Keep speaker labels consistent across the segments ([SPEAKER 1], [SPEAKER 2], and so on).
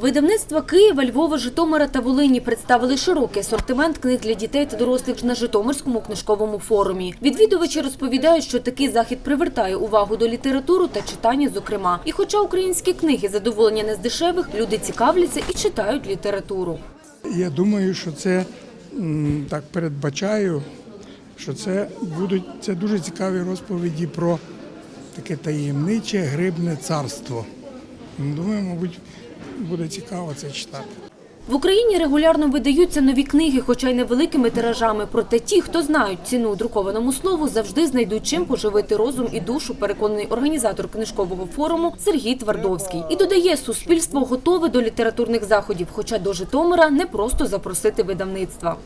[SPEAKER 1] Видавництва Києва, Львова, Житомира та Волині представили широкий асортимент книг для дітей та дорослих на Житомирському книжковому форумі. Відвідувачі розповідають, що такий захід привертає увагу до літератури та читання, зокрема. І хоча українські книги задоволення не з дешевих, люди цікавляться і читають літературу.
[SPEAKER 2] Я думаю, що це так передбачаю, що це будуть це дуже цікаві розповіді про таке таємниче грибне царство. Думаю, мабуть, буде цікаво це читати.
[SPEAKER 1] В Україні регулярно видаються нові книги, хоча й невеликими тиражами. Проте ті, хто знають ціну друкованому слову, завжди знайдуть чим поживити розум і душу, переконаний організатор книжкового форуму Сергій Твардовський. І додає, суспільство готове до літературних заходів, хоча до Житомира не просто запросити видавництва.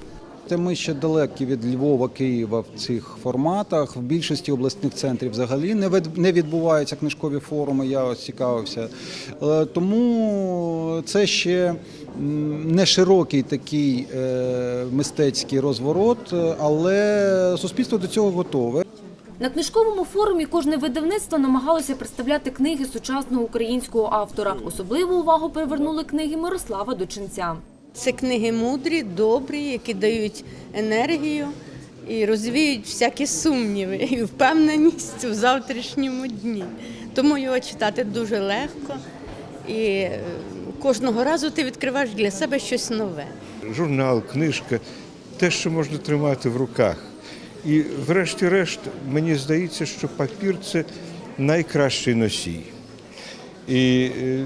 [SPEAKER 3] Та ми ще далекі від Львова, Києва в цих форматах. В більшості обласних центрів взагалі не від- відбуваються книжкові форуми. Я ось цікавився. Е, Тому це ще не широкий такий е, мистецький розворот, але суспільство до цього готове.
[SPEAKER 1] На книжковому форумі кожне видавництво намагалося представляти книги сучасного українського автора. Особливу увагу привернули книги Мирослава Дочинця.
[SPEAKER 4] Це книги мудрі, добрі, які дають енергію і розвіють всякі сумніви і впевненість у завтрашньому дні. Тому його читати дуже легко і е, кожного разу ти відкриваєш для себе щось нове.
[SPEAKER 5] журнал, книжка, те, що можна тримати в руках. І врешті-решт, мені здається, що папір це найкращий носій. І е,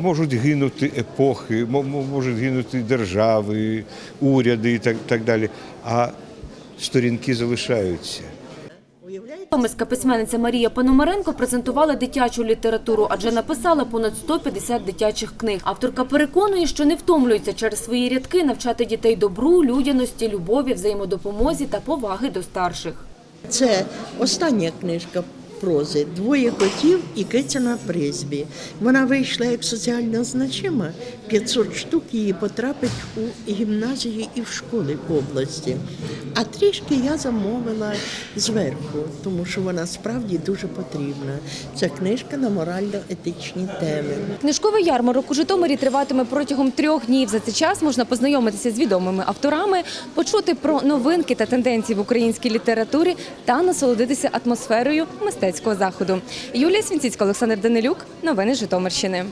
[SPEAKER 5] можуть гинути епохи, мо- мо- можуть гинути держави, уряди і так, так далі. А сторінки залишаються.
[SPEAKER 1] Томиська письменниця Марія Пономаренко презентувала дитячу літературу, адже написала понад 150 дитячих книг. Авторка переконує, що не втомлюється через свої рядки навчати дітей добру, людяності, любові, взаємодопомозі та поваги до старших.
[SPEAKER 6] Це остання книжка прози Двоє котів і киця на призбі. Вона вийшла як соціально значима. 500 штук її потрапить у гімназії і в школи в області. А трішки я замовила зверху, тому що вона справді дуже потрібна. Це книжка на морально-етичні теми.
[SPEAKER 1] Книжковий ярмарок у Житомирі триватиме протягом трьох днів. За цей час можна познайомитися з відомими авторами, почути про новинки та тенденції в українській літературі та насолодитися атмосферою мистецького заходу. Юлія Свінціцька, Олександр Данилюк. Новини Житомирщини.